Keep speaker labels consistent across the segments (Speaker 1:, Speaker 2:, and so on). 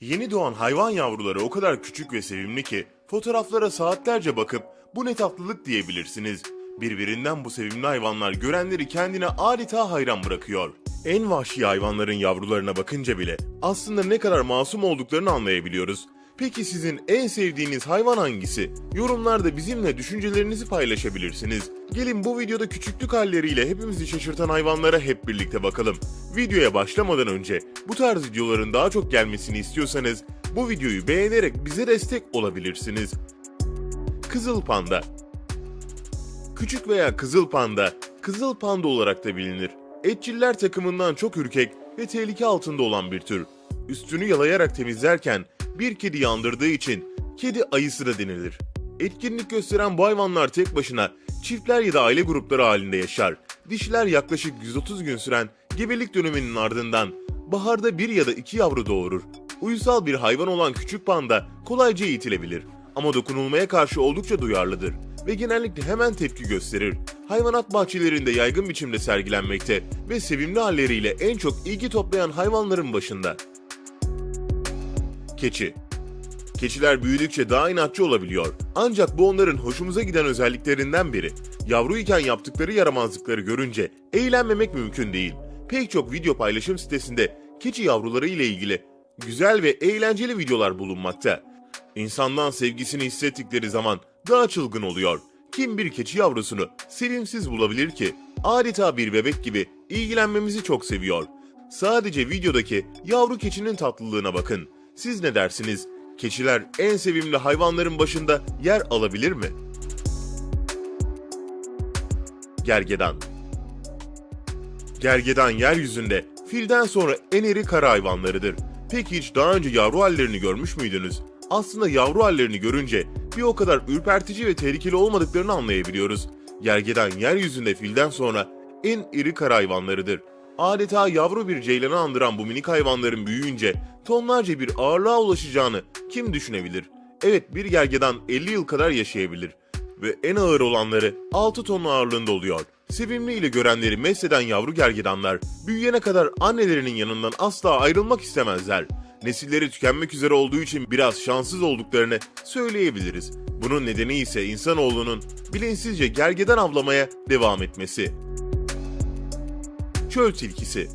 Speaker 1: Yeni doğan hayvan yavruları o kadar küçük ve sevimli ki fotoğraflara saatlerce bakıp bu ne tatlılık diyebilirsiniz. Birbirinden bu sevimli hayvanlar görenleri kendine adeta hayran bırakıyor. En vahşi hayvanların yavrularına bakınca bile aslında ne kadar masum olduklarını anlayabiliyoruz. Peki sizin en sevdiğiniz hayvan hangisi? Yorumlarda bizimle düşüncelerinizi paylaşabilirsiniz. Gelin bu videoda küçüklük halleriyle hepimizi şaşırtan hayvanlara hep birlikte bakalım. Videoya başlamadan önce bu tarz videoların daha çok gelmesini istiyorsanız bu videoyu beğenerek bize destek olabilirsiniz. Kızıl Panda Küçük veya kızıl panda, kızıl panda olarak da bilinir. Etçiller takımından çok ürkek ve tehlike altında olan bir tür. Üstünü yalayarak temizlerken bir kedi yandırdığı için kedi ayısı da denilir. Etkinlik gösteren bu hayvanlar tek başına çiftler ya da aile grupları halinde yaşar. Dişiler yaklaşık 130 gün süren gebelik döneminin ardından baharda bir ya da iki yavru doğurur. Uysal bir hayvan olan küçük panda kolayca eğitilebilir ama dokunulmaya karşı oldukça duyarlıdır ve genellikle hemen tepki gösterir. Hayvanat bahçelerinde yaygın biçimde sergilenmekte ve sevimli halleriyle en çok ilgi toplayan hayvanların başında. Keçi Keçiler büyüdükçe daha inatçı olabiliyor. Ancak bu onların hoşumuza giden özelliklerinden biri. Yavruyken yaptıkları yaramazlıkları görünce eğlenmemek mümkün değil. Pek çok video paylaşım sitesinde keçi yavruları ile ilgili güzel ve eğlenceli videolar bulunmakta. İnsandan sevgisini hissettikleri zaman daha çılgın oluyor. Kim bir keçi yavrusunu sevimsiz bulabilir ki? Adeta bir bebek gibi ilgilenmemizi çok seviyor. Sadece videodaki yavru keçinin tatlılığına bakın. Siz ne dersiniz? Keçiler en sevimli hayvanların başında yer alabilir mi? Gergedan Gergedan yeryüzünde filden sonra en iri kara hayvanlarıdır. Peki hiç daha önce yavru hallerini görmüş müydünüz? Aslında yavru hallerini görünce bir o kadar ürpertici ve tehlikeli olmadıklarını anlayabiliyoruz. Gergedan yeryüzünde filden sonra en iri kara hayvanlarıdır. Adeta yavru bir ceylanı andıran bu minik hayvanların büyüyünce tonlarca bir ağırlığa ulaşacağını kim düşünebilir? Evet bir gergedan 50 yıl kadar yaşayabilir ve en ağır olanları 6 ton ağırlığında oluyor. Sevimli ile görenleri mesleden yavru gergedanlar büyüyene kadar annelerinin yanından asla ayrılmak istemezler. Nesilleri tükenmek üzere olduğu için biraz şanssız olduklarını söyleyebiliriz. Bunun nedeni ise insanoğlunun bilinçsizce gergedan avlamaya devam etmesi. Çöl tilkisi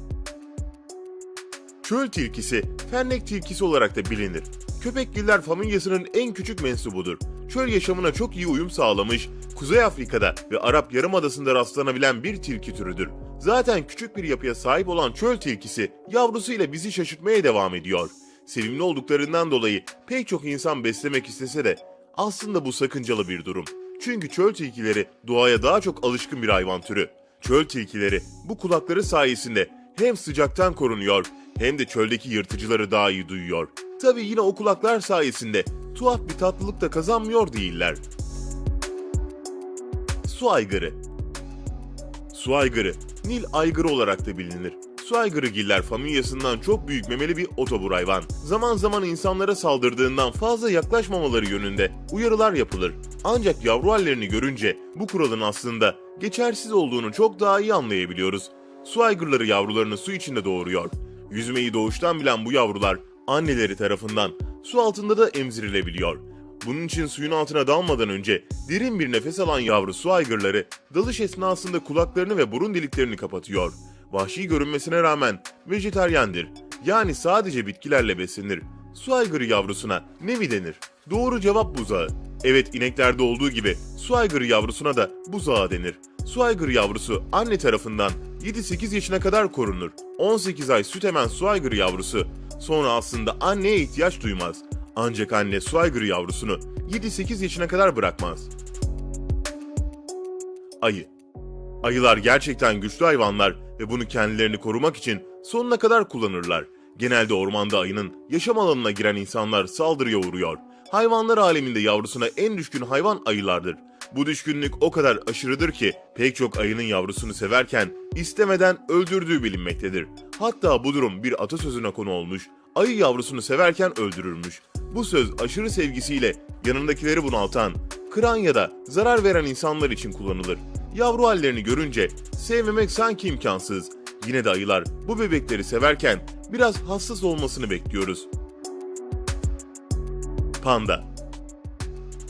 Speaker 1: Çöl tilkisi, fennek tilkisi olarak da bilinir. Köpekgiller familyasının en küçük mensubudur. Çöl yaşamına çok iyi uyum sağlamış, Kuzey Afrika'da ve Arap Yarımadası'nda rastlanabilen bir tilki türüdür. Zaten küçük bir yapıya sahip olan çöl tilkisi yavrusuyla bizi şaşırtmaya devam ediyor. Sevimli olduklarından dolayı pek çok insan beslemek istese de aslında bu sakıncalı bir durum. Çünkü çöl tilkileri doğaya daha çok alışkın bir hayvan türü. Çöl tilkileri bu kulakları sayesinde hem sıcaktan korunuyor hem de çöldeki yırtıcıları daha iyi duyuyor. Tabi yine o kulaklar sayesinde tuhaf bir tatlılık da kazanmıyor değiller. Su aygırı Su aygırı, Nil aygırı olarak da bilinir. Su aygırıgiller familyasından çok büyük memeli bir otobur hayvan. Zaman zaman insanlara saldırdığından fazla yaklaşmamaları yönünde uyarılar yapılır. Ancak yavru hallerini görünce bu kuralın aslında geçersiz olduğunu çok daha iyi anlayabiliyoruz. Su aygırları yavrularını su içinde doğuruyor. Yüzmeyi doğuştan bilen bu yavrular anneleri tarafından su altında da emzirilebiliyor. Bunun için suyun altına dalmadan önce derin bir nefes alan yavru su aygırları dalış esnasında kulaklarını ve burun deliklerini kapatıyor. Vahşi görünmesine rağmen vejetaryendir. Yani sadece bitkilerle beslenir. Su aygırı yavrusuna ne mi denir? Doğru cevap buzağı. Evet ineklerde olduğu gibi su aygırı yavrusuna da buzağı denir. Su aygırı yavrusu anne tarafından 7-8 yaşına kadar korunur. 18 ay süt emen su aygırı yavrusu sonra aslında anneye ihtiyaç duymaz. Ancak anne su aygırı yavrusunu 7-8 yaşına kadar bırakmaz. Ayı Ayılar gerçekten güçlü hayvanlar ve bunu kendilerini korumak için sonuna kadar kullanırlar. Genelde ormanda ayının yaşam alanına giren insanlar saldırıya uğruyor. Hayvanlar aleminde yavrusuna en düşkün hayvan ayılardır. Bu düşkünlük o kadar aşırıdır ki pek çok ayının yavrusunu severken istemeden öldürdüğü bilinmektedir. Hatta bu durum bir atasözüne konu olmuş, ayı yavrusunu severken öldürürmüş. Bu söz aşırı sevgisiyle yanındakileri bunaltan, kıran ya da zarar veren insanlar için kullanılır. Yavru hallerini görünce sevmemek sanki imkansız. Yine de ayılar bu bebekleri severken biraz hassas olmasını bekliyoruz. Panda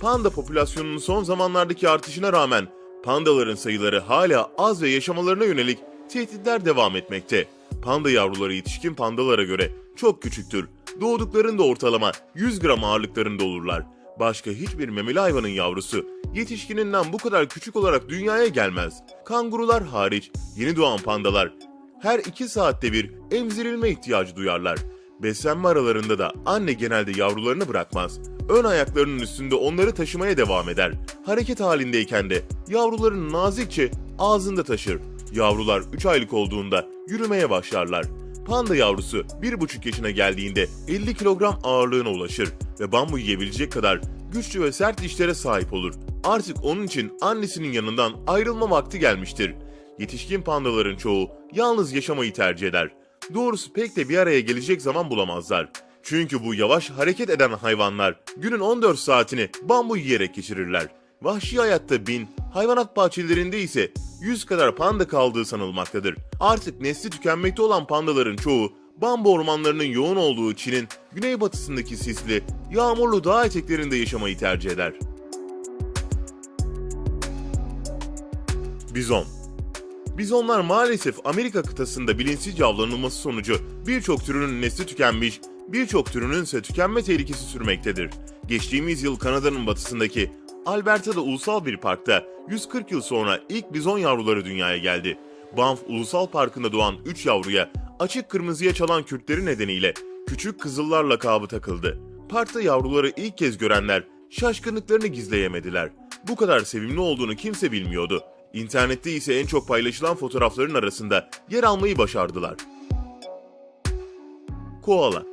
Speaker 1: Panda popülasyonunun son zamanlardaki artışına rağmen pandaların sayıları hala az ve yaşamalarına yönelik tehditler devam etmekte. Panda yavruları yetişkin pandalara göre çok küçüktür. Doğduklarında ortalama 100 gram ağırlıklarında olurlar. Başka hiçbir memeli hayvanın yavrusu yetişkininden bu kadar küçük olarak dünyaya gelmez. Kangurular hariç yeni doğan pandalar her 2 saatte bir emzirilme ihtiyacı duyarlar. Beslenme aralarında da anne genelde yavrularını bırakmaz. Ön ayaklarının üstünde onları taşımaya devam eder. Hareket halindeyken de yavrularını nazikçe ağzında taşır. Yavrular 3 aylık olduğunda yürümeye başlarlar. Panda yavrusu 1,5 yaşına geldiğinde 50 kilogram ağırlığına ulaşır ve bambu yiyebilecek kadar güçlü ve sert dişlere sahip olur. Artık onun için annesinin yanından ayrılma vakti gelmiştir. Yetişkin pandaların çoğu yalnız yaşamayı tercih eder. Doğrusu pek de bir araya gelecek zaman bulamazlar. Çünkü bu yavaş hareket eden hayvanlar günün 14 saatini bambu yiyerek geçirirler. Vahşi hayatta bin, hayvanat bahçelerinde ise 100 kadar panda kaldığı sanılmaktadır. Artık nesli tükenmekte olan pandaların çoğu bambu ormanlarının yoğun olduğu Çin'in güneybatısındaki sisli, yağmurlu dağ eteklerinde yaşamayı tercih eder. Bizon Bizonlar maalesef Amerika kıtasında bilinçsizce avlanılması sonucu birçok türünün nesli tükenmiş, birçok türünün ise tükenme tehlikesi sürmektedir. Geçtiğimiz yıl Kanada'nın batısındaki Alberta'da ulusal bir parkta 140 yıl sonra ilk bizon yavruları dünyaya geldi. Banff Ulusal Parkı'nda doğan 3 yavruya açık kırmızıya çalan kürkleri nedeniyle küçük kızıllar lakabı takıldı. Parkta yavruları ilk kez görenler şaşkınlıklarını gizleyemediler. Bu kadar sevimli olduğunu kimse bilmiyordu. İnternette ise en çok paylaşılan fotoğrafların arasında yer almayı başardılar. Koala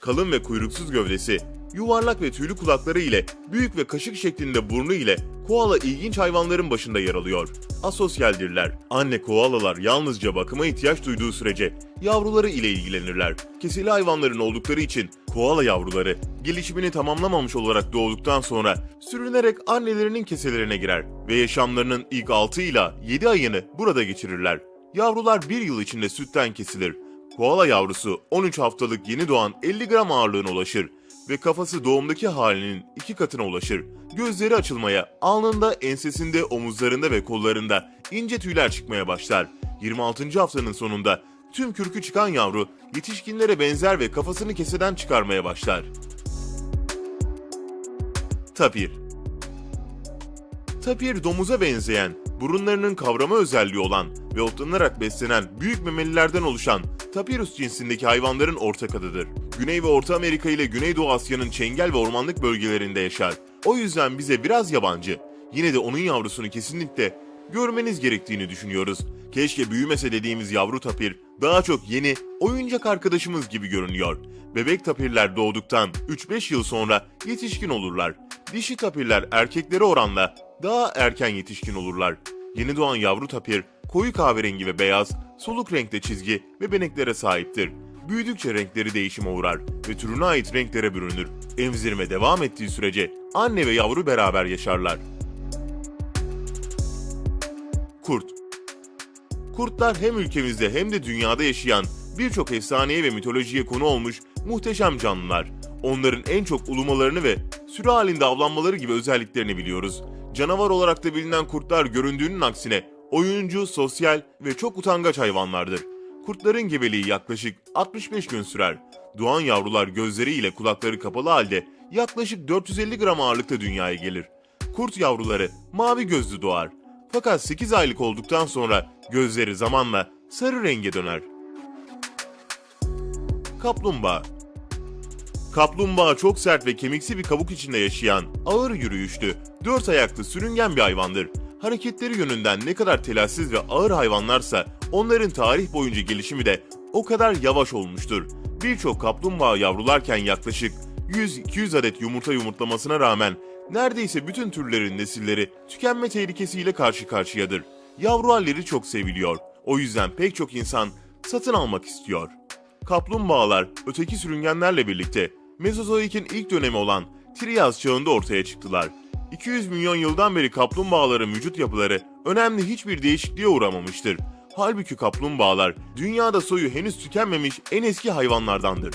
Speaker 1: Kalın ve kuyruksuz gövdesi, yuvarlak ve tüylü kulakları ile büyük ve kaşık şeklinde burnu ile koala ilginç hayvanların başında yer alıyor. Asosyaldirler. Anne koalalar yalnızca bakıma ihtiyaç duyduğu sürece yavruları ile ilgilenirler. Keseli hayvanların oldukları için koala yavruları gelişimini tamamlamamış olarak doğduktan sonra sürünerek annelerinin keselerine girer ve yaşamlarının ilk 6 ila 7 ayını burada geçirirler. Yavrular bir yıl içinde sütten kesilir. Koala yavrusu 13 haftalık yeni doğan 50 gram ağırlığına ulaşır ve kafası doğumdaki halinin iki katına ulaşır. Gözleri açılmaya, alnında, ensesinde, omuzlarında ve kollarında ince tüyler çıkmaya başlar. 26. haftanın sonunda tüm kürkü çıkan yavru yetişkinlere benzer ve kafasını keseden çıkarmaya başlar. Tapir Tapir domuza benzeyen, burunlarının kavrama özelliği olan ve otlanarak beslenen büyük memelilerden oluşan Tapirus cinsindeki hayvanların ortak adıdır. Güney ve Orta Amerika ile Güneydoğu Asya'nın çengel ve ormanlık bölgelerinde yaşar. O yüzden bize biraz yabancı. Yine de onun yavrusunu kesinlikle görmeniz gerektiğini düşünüyoruz. Keşke büyümese dediğimiz yavru tapir daha çok yeni oyuncak arkadaşımız gibi görünüyor. Bebek tapirler doğduktan 3-5 yıl sonra yetişkin olurlar. Dişi tapirler erkeklere oranla daha erken yetişkin olurlar. Yeni doğan yavru tapir koyu kahverengi ve beyaz, soluk renkte çizgi ve beneklere sahiptir. Büyüdükçe renkleri değişime uğrar ve türüne ait renklere bürünür. Emzirme devam ettiği sürece anne ve yavru beraber yaşarlar. Kurt Kurtlar hem ülkemizde hem de dünyada yaşayan birçok efsaneye ve mitolojiye konu olmuş muhteşem canlılar. Onların en çok ulumalarını ve sürü halinde avlanmaları gibi özelliklerini biliyoruz. Canavar olarak da bilinen kurtlar göründüğünün aksine oyuncu, sosyal ve çok utangaç hayvanlardır. Kurtların gebeliği yaklaşık 65 gün sürer. Doğan yavrular gözleriyle kulakları kapalı halde yaklaşık 450 gram ağırlıkta dünyaya gelir. Kurt yavruları mavi gözlü doğar. Fakat 8 aylık olduktan sonra gözleri zamanla sarı renge döner. Kaplumbağa Kaplumbağa çok sert ve kemiksi bir kabuk içinde yaşayan, ağır yürüyüşlü, dört ayaklı sürüngen bir hayvandır. Hareketleri yönünden ne kadar telassiz ve ağır hayvanlarsa onların tarih boyunca gelişimi de o kadar yavaş olmuştur. Birçok kaplumbağa yavrularken yaklaşık 100-200 adet yumurta yumurtlamasına rağmen neredeyse bütün türlerin nesilleri tükenme tehlikesiyle karşı karşıyadır. Yavru halleri çok seviliyor. O yüzden pek çok insan satın almak istiyor. Kaplumbağalar öteki sürüngenlerle birlikte Mezozoik'in ilk dönemi olan Trias çağında ortaya çıktılar. 200 milyon yıldan beri kaplumbağaların vücut yapıları önemli hiçbir değişikliğe uğramamıştır. Halbuki kaplumbağalar dünyada soyu henüz tükenmemiş en eski hayvanlardandır.